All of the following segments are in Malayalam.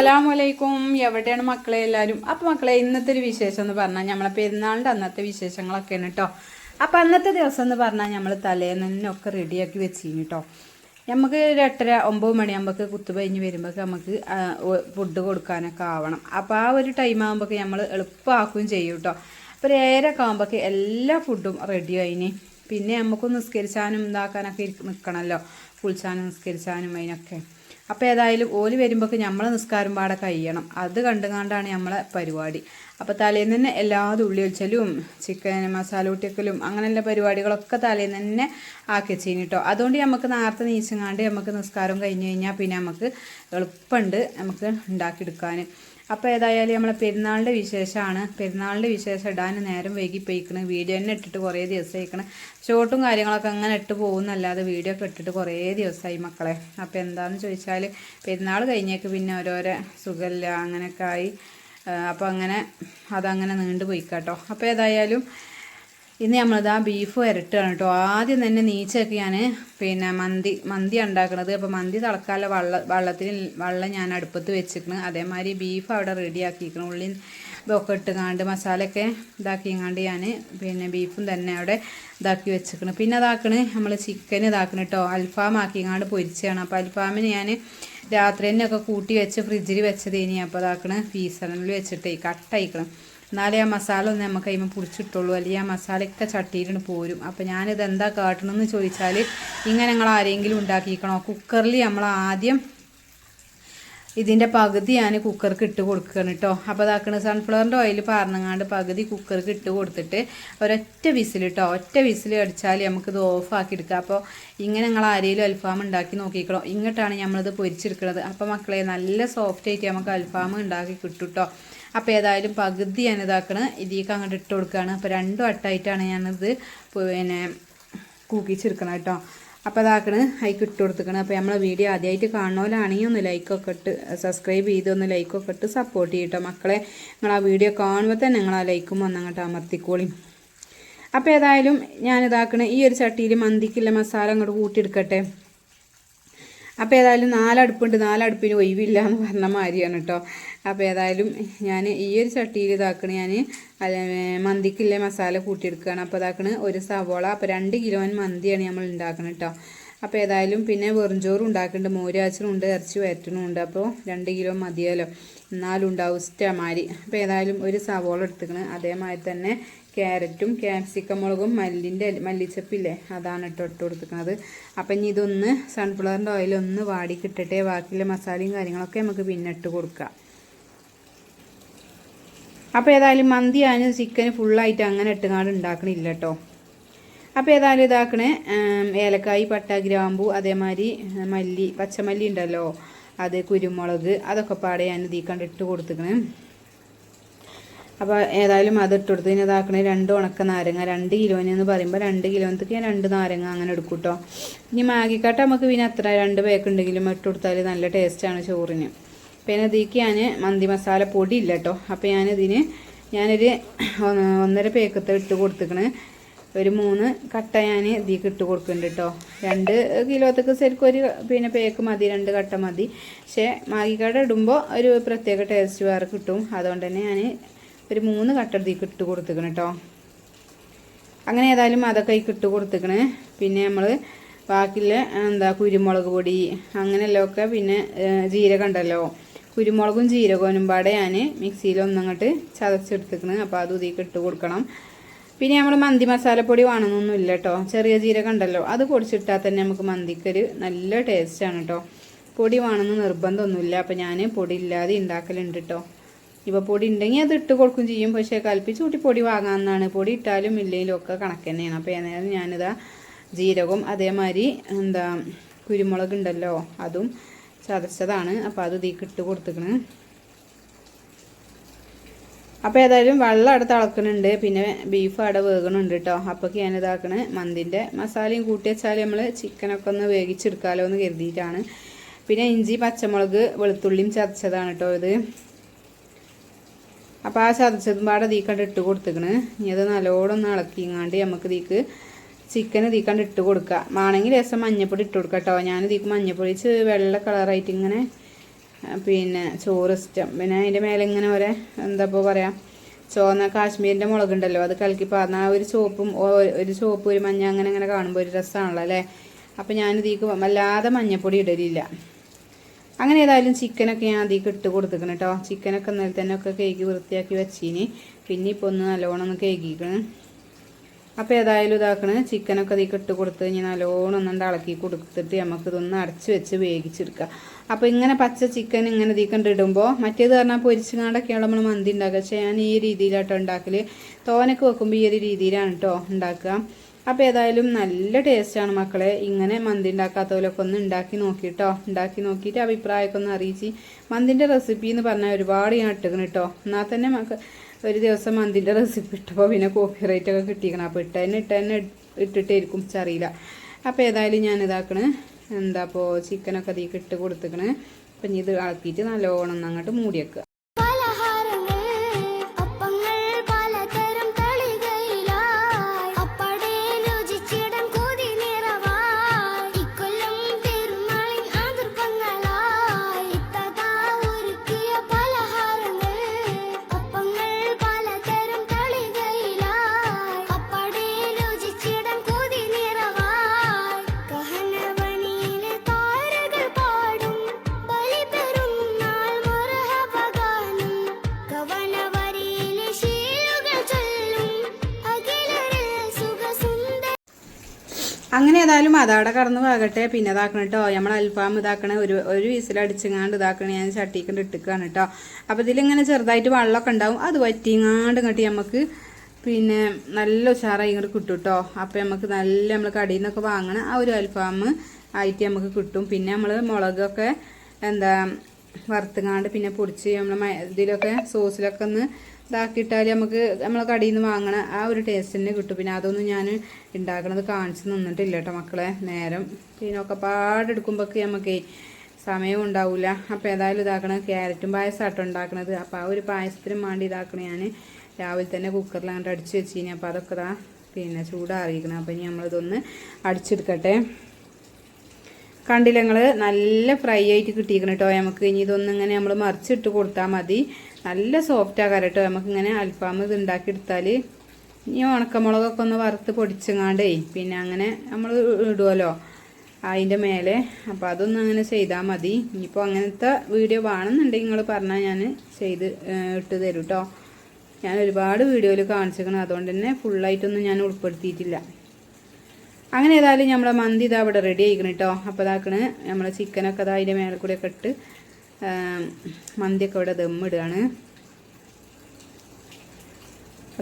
അസ്സലാമലൈക്കും. എവിടെയാണ് മക്കളെ എല്ലാവരും അപ്പം മക്കളെ ഇന്നത്തെ ഒരു വിശേഷം എന്ന് പറഞ്ഞാൽ നമ്മളെ പെരുന്നാളിന്റെ അന്നത്തെ വിശേഷങ്ങളൊക്കെയാണ് കേട്ടോ അപ്പം അന്നത്തെ ദിവസം എന്ന് പറഞ്ഞാൽ നമ്മൾ തലേന്നൊക്കെ റെഡിയാക്കി വെച്ചിരുന്നു കേട്ടോ നമുക്ക് ഒരു എട്ടര ഒമ്പത് മണിയാകുമ്പോൾ കുത്തു കഴിഞ്ഞ് വരുമ്പോൾ നമുക്ക് ഫുഡ് കൊടുക്കാനൊക്കെ ആവണം. അപ്പോൾ ആ ഒരു ടൈം ആകുമ്പോൾ നമ്മൾ എളുപ്പമാക്കുകയും ചെയ്യും കേട്ടോ അപ്പോൾ ഒരു ഏഴരൊക്കെ ആകുമ്പോൾ എല്ലാ ഫുഡും റെഡി ആയിന്. പിന്നെ നമുക്ക് നിസ്കരിച്ചാനും ഇതാക്കാനൊക്കെ നിൽക്കണമല്ലോ കുളിച്ചാനും നിസ്കരിച്ചാനും അതിനൊക്കെ. അപ്പോൾ ഏതായാലും ഓൽ വരുമ്പോൾ നമ്മളെ നിസ്കാരം പാടെ കഴിയണം. അത് കണ്ടുകൊണ്ടാണ് നമ്മളെ പരിപാടി. അപ്പോൾ തലേന്ന് തന്നെ എല്ലാ ഉള്ളി ഒഴിച്ചലും ചിക്കൻ മസാല കൂട്ടിയക്കലും അങ്ങനെയുള്ള പരിപാടികളൊക്കെ തലേന്ന് തന്നെ ആക്കി വെച്ചിന് കേട്ടോ അതുകൊണ്ട് നമുക്ക് നേരത്തെ നീച്ചങ്ങാണ്ട് നമുക്ക് നിസ്കാരം കഴിഞ്ഞ് കഴിഞ്ഞാൽ പിന്നെ നമുക്ക് എളുപ്പമുണ്ട് നമുക്ക് ഉണ്ടാക്കിയെടുക്കാൻ അപ്പോൾ ഏതായാലും നമ്മളെ പെരുന്നാളിന്റെ വിശേഷമാണ്. പെരുന്നാളിന്റെ വിശേഷം ഇടാൻ നേരം വൈകി പോയിക്കണ് വീഡിയോ തന്നെ ഇട്ടിട്ട് കുറേ ദിവസമായിക്കണ്. ഷോട്ടും കാര്യങ്ങളൊക്കെ അങ്ങനെ ഇട്ട് പോകുന്നല്ലാതെ വീഡിയോ ഒക്കെ ഇട്ടിട്ട് കുറേ ദിവസമായി മക്കളെ. അപ്പോൾ എന്താണെന്ന് ചോദിച്ചാൽ പെരുന്നാൾ കഴിഞ്ഞേക്ക് പിന്നെ ഓരോരോ സുഖമില്ല അങ്ങനെയൊക്കെ ആയി. അപ്പോൾ അങ്ങനെ അതങ്ങനെ നീണ്ടുപോയിക്കാട്ടോ. പോയി അപ്പോൾ ഏതായാലും ഇന്ന് നമ്മളിതാ ബീഫ് വരട്ടുകയാണ് കേട്ടോ ആദ്യം തന്നെ നീച്ചൊക്കെ ഞാൻ പിന്നെ മന്തി മന്തി ഉണ്ടാക്കണത്. അപ്പോൾ മന്തി തിളക്കാനുള്ള വള്ള വള്ളത്തിൽ വെള്ളം ഞാൻ അടുപ്പത്ത് വെച്ചിരിക്കണ്. അതേമാതിരി ബീഫ് അവിടെ റെഡി ആക്കിയിരിക്കണം. ഉള്ളി ഒക്കെ ഇട്ടുകാണ്ട് മസാലയൊക്കെ ഇതാക്കിങ്ങാണ്ട് ഞാൻ പിന്നെ ബീഫും തന്നെ അവിടെ ഇതാക്കി വെച്ചിരിക്കണം. പിന്നെ അതാക്കണ് നമ്മൾ ചിക്കൻ ഇതാക്കണം കേട്ടോ അൽഫാം ആക്കിങ്ങാണ്ട് പൊരിച്ചാണ് അപ്പോൾ അൽഫാമിന് ഞാൻ രാത്രി തന്നെയൊക്കെ കൂട്ടി വെച്ച് ഫ്രിഡ്ജിൽ വെച്ചത് ഇനി അപ്പോൾ അതാക്കണ് ഫീസണിൽ വെച്ചിട്ടേ കട്ടയിക്കണം. എന്നാലേ ആ മസാല ഒന്ന് നമുക്ക് അതിമ പിടിച്ചിട്ടുള്ളൂ. അല്ലെങ്കിൽ ആ മസാലയൊക്കെ ചട്ടിയിലിട്ട് പോരും. അപ്പോൾ ഞാനിത് എന്താ കാട്ടണമെന്ന് ചോദിച്ചാൽ ഇങ്ങനെ ഞങ്ങൾ ആരെങ്കിലും ഉണ്ടാക്കിക്കണോ? കുക്കറിൽ നമ്മൾ ആദ്യം ഇതിന്റെ പകുതി ഞാൻ കുക്കർക്ക് ഇട്ട് കൊടുക്കുകയാണ് കേട്ടോ അപ്പോൾ അതാക്കണ സൺഫ്ലവറിന്റെ ഓയിൽ പാർന്നങ്ങാണ്ട് പകുതി കുക്കർക്ക് ഇട്ട് കൊടുത്തിട്ട് ഒരൊറ്റ വിസിൽ കേട്ടോ ഒറ്റ വിസിൽ അടിച്ചാൽ നമുക്കിത് ഓഫാക്കി എടുക്കാം. അപ്പോൾ ഇങ്ങനെ ഞങ്ങൾ ആരെങ്കിലും അൽഫാം ഉണ്ടാക്കി നോക്കിക്കണോ? ഇങ്ങോട്ടാണ് നമ്മളിത് പൊരിച്ചെടുക്കുന്നത് അപ്പോൾ മക്കളെ നല്ല സോഫ്റ്റ് ആയിട്ട് നമുക്ക് അൽഫാം ഉണ്ടാക്കി കിട്ടും കേട്ടോ അപ്പോൾ ഏതായാലും പകുതി ഞാൻ ഇതാക്കണം ഇതിലേക്ക് അങ്ങോട്ട് ഇട്ട് കൊടുക്കുകയാണ് അപ്പോൾ രണ്ടും അട്ടായിട്ടാണ് ഞാനിത് പിന്നെ കൂക്കിച്ചെടുക്കണം കേട്ടോ. അപ്പോൾ അതാക്കണ്. അതിക്ക് ഇട്ട് കൊടുത്തിക്കണം. അപ്പോൾ നമ്മളെ വീഡിയോ ആദ്യമായിട്ട് കാണുന്നവരാണെങ്കിൽ ഒന്ന് ലൈക്കൊക്കെ ഇട്ട് സബ്സ്ക്രൈബ് ചെയ്ത് ഒന്ന് ലൈക്കൊക്കെ ഇട്ട് സപ്പോർട്ട് ചെയ്യട്ടോ മക്കളെ നിങ്ങൾ ആ വീഡിയോ കാണുമ്പോൾ തന്നെ നിങ്ങൾ ആ ലൈക്കും വന്നങ്ങോട്ട് അമർത്തിക്കോളി. അപ്പോൾ ഏതായാലും ഞാനിതാക്കണ. ഈ ഒരു ചട്ടിയിൽ മന്തിക്കുള്ള മസാല അങ്ങോട്ട് കൂട്ടിയെടുക്കട്ടെ. അപ്പോൾ ഏതായാലും നാലടുപ്പുണ്ട് നാലടുപ്പിന് ഒഴിവില്ല എന്ന് പറഞ്ഞ മാതിരിയാണ് കേട്ടോ അപ്പോൾ ഏതായാലും ഞാൻ ഈ ഒരു ചട്ടിയിൽ ഇതാക്കണ ഞാൻ മന്തിക്കുള്ള മസാല കൂട്ടിയെടുക്കുകയാണ് അപ്പോൾ ഇതാക്കണ ഒരു സവോള അപ്പോൾ രണ്ട് കിലോൻ മന്തിയാണ് നമ്മൾ ഉണ്ടാക്കണം കേട്ടോ അപ്പോൾ ഏതായാലും പിന്നെ വെറുംചോറും ഉണ്ടാക്കുന്നുണ്ട് മോരാച്ചനുണ്ട് ഇറച്ചി വരട്ടണമുണ്ട് അപ്പോൾ രണ്ട് കിലോ മതിയല്ലോ. എന്നാലും ഉണ്ടാവും ഇഷ്ടമാതിരി അപ്പോൾ ഏതായാലും ഒരു സവോള എടുത്തുക്കണ് അതേമാതിരി തന്നെ ക്യാരറ്റും ക്യാപ്സിക്കം മുളകും മല്ലിന്റെ മല്ലിച്ചപ്പില്ലേ അതാണ് ഇട്ട് ഇട്ട് കൊടുത്തിരിക്കുന്നത്. അപ്പം ഇനി ഇതൊന്ന് സൺഫ്ലവറിന്റെ ഓയിൽ ഒന്ന് വാടി കിട്ടട്ടെ ബാക്കിയുള്ള മസാലയും കാര്യങ്ങളൊക്കെ നമുക്ക് പിന്നെ ഇട്ട് കൊടുക്കാം. അപ്പോൾ ഏതായാലും മന്തി ആണ് ചിക്കൻ ഫുള്ളായിട്ട് അങ്ങനെ ഇട്ടുകാണ്ട് ഉണ്ടാക്കണില്ല കേട്ടോ. അപ്പോൾ ഏതായാലും ഇതാക്കണേ ഏലക്കായി പട്ട ഗ്രാമ്പു അതേമാതിരി മല്ലി പച്ചമല്ലി ഉണ്ടല്ലോ അത് കുരുമുളക് അതൊക്കെ പാടെ ഞാൻ ഇതിക്കണ്ട് ഇട്ട് കൊടുത്തിക്കണേ അപ്പോൾ ഏതായാലും അത് ഇട്ട് കൊടുത്ത് ഇനി ഇതാക്കണേ രണ്ട് ഉണക്ക നാരങ്ങ രണ്ട് കിലോന് എന്ന് പറയുമ്പോൾ രണ്ട് കിലോനത്തേക്ക് ഞാൻ രണ്ട് നാരങ്ങ അങ്ങനെ എടുക്കും കേട്ടോ ഇനി മാഗിക്കാട്ട് നമുക്ക് പിന്നെ അത്ര രണ്ട് പേക്ക് ഉണ്ടെങ്കിലും ഇട്ട് കൊടുത്താൽ നല്ല ടേസ്റ്റാണ് ചോറിന്. പിന്നെ ഇതിക്ക് ഞാൻ മന്തി മസാല പൊടി ഇല്ല കേട്ടോ അപ്പോൾ ഞാനിതിന് ഞാനൊരു ഒന്നര പേക്കത്തെ ഇട്ട് കൊടുത്തിക്കണ്. ഒരു മൂന്ന് കട്ട ഞാൻ ഇതിക്ക് ഇട്ട് കൊടുക്കുന്നുണ്ട് കേട്ടോ രണ്ട് കിലോത്തേക്ക് ശരിക്കും ഒരു പിന്നെ പേക്ക് മതി രണ്ട് കട്ട മതി. പക്ഷേ മാഗിക്കട ഇടുമ്പോൾ ഒരു പ്രത്യേക ടേസ്റ്റ് വേറെ കിട്ടും. അതുകൊണ്ട് തന്നെ ഞാൻ ഒരു മൂന്ന് കട്ടെടുത്തേക്ക് ഇതിക്ക് ഇട്ട് കൊടുത്തേക്കണം കേട്ടോ അങ്ങനെ ഏതായാലും അതൊക്കെ ഈ ഇട്ട് കൊടുത്തേക്കണ്. പിന്നെ നമ്മൾ ബാക്കിയുള്ള എന്താ കുരുമുളക് പൊടി അങ്ങനെയല്ലൊക്കെ പിന്നെ ജീരകം ഉണ്ടല്ലോ കുരുമുളകും ജീരകവും പാടെ ഞാൻ മിക്സിയിൽ ഒന്നങ്ങോട്ട് ചതച്ചെടുത്തേക്കണ്. അപ്പോൾ അത് ഇതിലേക്ക് ഇട്ട് കൊടുക്കണം. പിന്നെ നമ്മൾ മന്തി മസാലപ്പൊടി വേണമെന്നൊന്നും ഇല്ല കേട്ടോ ചെറിയ ജീരകം ഉണ്ടല്ലോ അത് പൊടിച്ചിട്ടാൽ തന്നെ നമുക്ക് മന്തിക്കൊരു നല്ല ടേസ്റ്റാണ് കേട്ടോ പൊടി വേണമെന്ന് നിർബന്ധമൊന്നുമില്ല അപ്പോൾ ഞാൻ പൊടി ഇല്ലാതെ ഉണ്ടാക്കലുണ്ട് കേട്ടോ ഇപ്പോൾ പൊടി ഉണ്ടെങ്കിൽ അത് ഇട്ട് കൊടുക്കും ചെയ്യും. പക്ഷേ കൽപ്പിച്ച് കൂട്ടി പൊടി വാങ്ങാമെന്നാണ് പൊടി ഇട്ടാലും ഇല്ലെങ്കിലും ഒക്കെ കണക്ക് തന്നെയാണ്. അപ്പോൾ ഏതായാലും ഞാനിതാ ജീരകവും അതേമാതിരി എന്താ കുരുമുളക് ഉണ്ടല്ലോ അതും ചതച്ചതാണ്. അപ്പോൾ അത് ഇതിക്ക് ഇട്ട് കൊടുത്തിക്കണ്. അപ്പോൾ ഏതായാലും വെള്ളം അവിടെ തിളക്കണുണ്ട്. പിന്നെ ബീഫ് അവിടെ വേകണുണ്ട് കേട്ടോ അപ്പോൾ ഞാനിതാക്കണ് മന്തിന്റെ മസാലയും കൂട്ടി വെച്ചാൽ നമ്മൾ ചിക്കനൊക്കെ ഒന്ന് വേവിച്ചെടുക്കാമല്ലോ എന്ന് കരുതിയിട്ടാണ്. പിന്നെ ഇഞ്ചി പച്ചമുളക് വെളുത്തുള്ളിയും ചതച്ചതാണ് കേട്ടോ ഇത്. അപ്പോൾ ആ ചതച്ചതും പാടെ തീക്കണ്ട് ഇട്ട് കൊടുത്തേക്കണ്. ഇനി അത് നല്ലോണം ഒന്ന് ഇളക്കിങ്ങാണ്ട് നമുക്ക് തീക്ക് ചിക്കൻ തീക്കണ്ട് ഇട്ട് കൊടുക്കുക വേണമെങ്കിൽ രസം മഞ്ഞപ്പൊടി ഇട്ട് കൊടുക്കുക കേട്ടോ ഞാൻ തീക്ക് മഞ്ഞപ്പൊടി വെള്ള കളറായിട്ട് ഇങ്ങനെ പിന്നെ ചോറ് ഇഷ്ടം പിന്നെ അതിന്റെ മേലെ ഇങ്ങനെ ഒരേ എന്താ ഇപ്പോൾ പറയാ ചുവന്ന കാശ്മീരിന്റെ മുളകുണ്ടല്ലോ അത് കലക്കി പാർന്ന ആ ഒരു ചോപ്പും ഒരു ചുവപ്പ് ഒരു മഞ്ഞ അങ്ങനെ അങ്ങനെ കാണുമ്പോൾ ഒരു രസമാണല്ലോ അല്ലേ? അപ്പം ഞാനിതീക്ക് വല്ലാതെ മഞ്ഞപ്പൊടി ഇടലില്ല. അങ്ങനെ ഏതായാലും ചിക്കനൊക്കെ ഞാൻ അതിലേക്ക് ഇട്ട് കൊടുത്തിക്കണം കേട്ടോ ചിക്കനൊക്കെ ഇന്നലെ തന്നെ ഒക്കെ കേക്ക് വൃത്തിയാക്കി വെച്ചീനി. പിന്നെ ഇപ്പോൾ ഒന്ന് നല്ലോണം ഒന്ന് കേക്കിക്കണം അപ്പോൾ ഏതായാലും ഇതാക്കണ്. ചിക്കനൊക്കെ അധികം ഇട്ട് കൊടുത്ത് കഴിഞ്ഞാൽ നല്ലോണം ഒന്നുകൊണ്ട് ഇളക്കി കൊടുത്തിട്ട് നമുക്ക് ഇതൊന്ന് അടച്ച് വെച്ച് വേവിച്ചെടുക്കുക അപ്പോൾ ഇങ്ങനെ പച്ച ചിക്കൻ ഇങ്ങനെ ഇതിക്കണ്ട് ഇടുമ്പോൾ മറ്റേത് പറഞ്ഞാൽ പൊരിച്ചുകാണ്ടൊക്കെയാണ് നമ്മൾ മന്തി ഉണ്ടാക്കുക പക്ഷേ ഞാൻ ഈ രീതിയിലാട്ടോ ഉണ്ടാക്കൽ തോനൊക്കെ വെക്കുമ്പോൾ ഈ ഒരു രീതിയിലാണ് കേട്ടോ ഉണ്ടാക്കുക അപ്പോൾ ഏതായാലും നല്ല ടേസ്റ്റാണ് മക്കളെ. ഇങ്ങനെ മന്തി ഉണ്ടാക്കാത്തവരൊക്കെ ഒന്ന് ഉണ്ടാക്കി നോക്കിട്ടോ. ഉണ്ടാക്കി നോക്കിയിട്ട് അഭിപ്രായമൊക്കെ ഒന്ന് അറിയിച്ച് മന്തിന്റെ റെസിപ്പി എന്ന് പറഞ്ഞാൽ ഒരുപാട് ഞാൻ ഇട്ടുകണ് കേട്ടോ എന്നാൽ തന്നെ മക്ക ഒരു ദിവസം മന്തിന്റെ റെസിപ്പി ഇട്ടപ്പോൾ പിന്നെ കോപ്പി റേറ്റ് ഒക്കെ കിട്ടിയിരിക്കണം. അപ്പോൾ ഇട്ട തന്നെ ഇട്ടിട്ടായിരിക്കും അറിയില്ല. അപ്പോൾ ഏതായാലും ഞാൻ ഇതാക്കണ്. എന്താ ഇപ്പോൾ ചിക്കനൊക്കെ അതിൽ ഇട്ട് കൊടുത്തിക്കണ്. അപ്പം ഇത് ഇളക്കിയിട്ട് നല്ലോണം അങ്ങോട്ട് മൂടി വെക്കുക അങ്ങനെ ഏതായാലും അതവിടെ കടന്നു പോകട്ടെ പിന്നെ ഇതാക്കണം കേട്ടോ നമ്മൾ അൽഫാം ഇതാക്കണ ഒരു ഒരു വിസിലടിച്ചങ്ങാണ്ട് ഇതാക്കണ ഞാൻ ചട്ടിക്കൊണ്ട് ഇട്ടിക്കാണ് കേട്ടോ അപ്പോൾ ഇതിലിങ്ങനെ ചെറുതായിട്ട് വെള്ളമൊക്കെ ഉണ്ടാവും. അത് വറ്റിങ്ങാണ്ട് ഇങ്ങോട്ട് നമുക്ക് പിന്നെ നല്ല ഉഷാറായി ഇങ്ങോട്ട് കിട്ടും കേട്ടോ അപ്പോൾ നമുക്ക് നല്ല നമ്മൾ കടയിൽ നിന്നൊക്കെ വാങ്ങണ ആ ഒരു അൽഫാം ആയിട്ട് നമുക്ക് കിട്ടും. പിന്നെ നമ്മൾ മുളകൊക്കെ എന്താ വറുത്തുങ്ങാണ്ട് പിന്നെ പൊടിച്ച് നമ്മൾ ഇതിലൊക്കെ സോസിലൊക്കെ ഒന്ന് ഇതാക്കിയിട്ടാൽ നമുക്ക് നമ്മൾ കടയിൽ നിന്ന് വാങ്ങണ ആ ഒരു ടേസ്റ്റ് തന്നെ കിട്ടും. പിന്നെ അതൊന്നും ഞാൻ ഉണ്ടാക്കണത് കാണിച്ച് നിന്നിട്ടില്ല കേട്ടോ മക്കളെ. നേരം പിന്നെ ഒക്കെ പാടെടുക്കുമ്പോഴൊക്കെ നമുക്ക് സമയവും ഉണ്ടാവില്ല അപ്പോൾ ഏതായാലും ഇതാക്കണ ക്യാരറ്റും പായസമാട്ടോ ഉണ്ടാക്കണത് അപ്പോൾ ആ ഒരു പായസത്തിനും വേണ്ടി ഇതാക്കണ ഞാൻ രാവിലെ തന്നെ കുക്കറിൽ അങ്ങോട്ട് അടിച്ച് വെച്ചിനി. അപ്പോൾ അതൊക്കെ ഇതാ പിന്നെ ചൂടാറിയിക്കണം അപ്പോൾ ഇനി നമ്മളിതൊന്ന് അടിച്ചെടുക്കട്ടെ. കണ്ടില്ല നല്ല ഫ്രൈ ആയിട്ട് കിട്ടിയിരിക്കണം കേട്ടോ നമുക്ക് ഇനി ഇതൊന്നും ഇങ്ങനെ നമ്മൾ മറിച്ചിട്ട് കൊടുത്താൽ മതി. നല്ല സോഫ്റ്റ് ആകാറ് കേട്ടോ നമുക്ക് ഇങ്ങനെ അൽഫാം ഇത് ഉണ്ടാക്കിയെടുത്താൽ ഇനി ഉണക്കമുളകൊക്കെ ഒന്ന് വറുത്ത് പൊടിച്ചങ്ങാണ്ടേ പിന്നെ അങ്ങനെ നമ്മൾ ഇടുമല്ലോ അതിന്റെ മേലെ. അപ്പോൾ അതൊന്നും അങ്ങനെ ചെയ്താൽ മതി. ഇനിയിപ്പോൾ അങ്ങനത്തെ വീഡിയോ വേണമെന്നുണ്ടെങ്കിൽ നിങ്ങൾ പറഞ്ഞാൽ ഞാൻ ചെയ്ത് ഇട്ട് തരും കേട്ടോ ഞാൻ ഒരുപാട് വീഡിയോയിൽ കാണിച്ചിരിക്കണം. അതുകൊണ്ട് തന്നെ ഫുള്ളായിട്ടൊന്നും ഞാൻ ഉൾപ്പെടുത്തിയിട്ടില്ല. അങ്ങനെ ഏതായാലും നമ്മളെ മന്തി ഇതാ ഇവിടെ റെഡി ആയിക്കണം കേട്ടോ അപ്പോൾ ഇതാക്കണ് നമ്മളെ ചിക്കനൊക്കെ ഇതാ അതിന്റെ മേലെ കൂടെ ഒക്കെ ഇട്ട് മന്തിയൊക്കെ ഇവിടെ ദമ്മിടുകയാണ്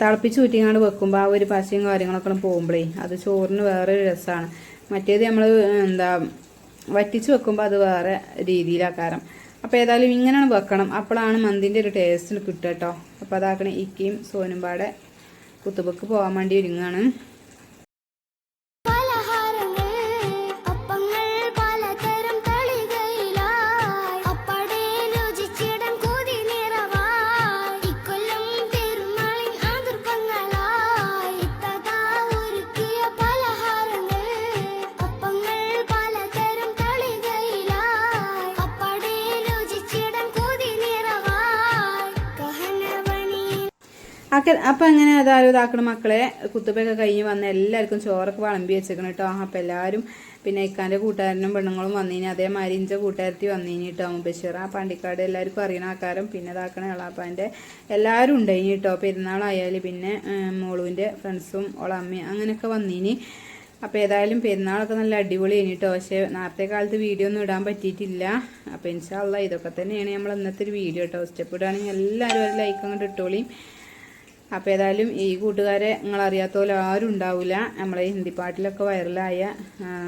തിളപ്പിച്ച് ഊറ്റിങ്ങാണ്ട് വെക്കുമ്പോൾ ആ ഒരു പശയും കാര്യങ്ങളൊക്കെ പോകുമ്പോഴേ അത് ചോറിന് വേറൊരു രസമാണ് മറ്റേത് നമ്മൾ എന്താ വറ്റിച്ച് വെക്കുമ്പോൾ അത് വേറെ രീതിയിലാക്കാരം അപ്പോൾ ഏതായാലും ഇങ്ങനെയാണ് വെക്കണം. അപ്പോഴാണ് മന്തിന്റെ ഒരു ടേസ്റ്റ് കിട്ടുക കേട്ടോ അപ്പോൾ അതാക്കണേ ഇക്കയും സോനും പാടെ കുത്തുബക്ക് പോകാൻ വേണ്ടി ഒരുങ്ങാണ്. അപ്പം അങ്ങനെ അതാരും ഇതാക്കണം മക്കളെ? കുത്തുപ്പൊക്കെ കഴിഞ്ഞ് വന്ന എല്ലാവർക്കും ചോറൊക്കെ വിളമ്പി വെച്ചേക്കണം കേട്ടോ. അപ്പം എല്ലാവരും പിന്നെ ഇക്കാന്റെ കൂട്ടുകാരനും പെണ്ണുങ്ങളും വന്നിനി. അതേമാതിരി ഇഞ്ച കൂട്ടുകാരത്തി വന്നിനി കേട്ടോ ബഷീർ ആ പാണ്ടിക്കാട് എല്ലാവർക്കും അറിയണ ആക്കാരം പിന്നെ ഇതാക്കണ എളാപ്പാന്റെ എല്ലാവരും ഉണ്ടായിനി കേട്ടോ. പെരുന്നാളായാലും പിന്നെ മോളുവിന്റെ ഫ്രണ്ട്സും ഓളമ്മയും അങ്ങനെയൊക്കെ വന്നിനി. അപ്പോൾ ഏതായാലും പെരുന്നാളൊക്കെ നല്ല അടിപൊളി കേട്ടോ. പക്ഷേ നേരത്തെ കാലത്ത് വീഡിയോ ഒന്നും ഇടാൻ പറ്റിയിട്ടില്ല. അപ്പോൾ ഇൻഷാല്ല ഇതൊക്കെ തന്നെയാണ് നമ്മൾ ഇന്നത്തെ ഒരു വീഡിയോ കേട്ടോ. ഇഷ്ടപ്പെടുകയാണെങ്കിൽ എല്ലാവരും ഒരു ലൈക്ക് അങ്ങോട്ട് ഇട്ടോളിയും അപ്പോൾ ഏതായാലും ഈ കൂട്ടുകാരെ നിങ്ങളറിയാത്ത പോലെ ആരും ഉണ്ടാവില്ല നമ്മളെ ഹിന്ദി പാട്ടിലൊക്കെ വൈറലായ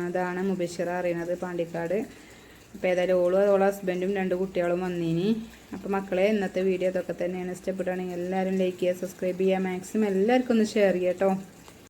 ഇതാണ് മുബഷിറ അറിയണത് പാണ്ടിക്കാട്. അപ്പോൾ ഏതായാലും ഓളും ഓളെ ഹസ്ബൻഡും രണ്ട് കുട്ടികളും വന്നീനി. അപ്പോൾ മക്കളെ ഇന്നത്തെ വീഡിയോ ഇതൊക്കെ തന്നെയാണ്. ഇഷ്ടപ്പെടുകയാണെങ്കിൽ എല്ലാവരും ലൈക്ക് ചെയ്യുക സബ്സ്ക്രൈബ് ചെയ്യുക മാക്സിമം എല്ലാവർക്കും ഒന്ന് ഷെയർ ചെയ്യാം കേട്ടോ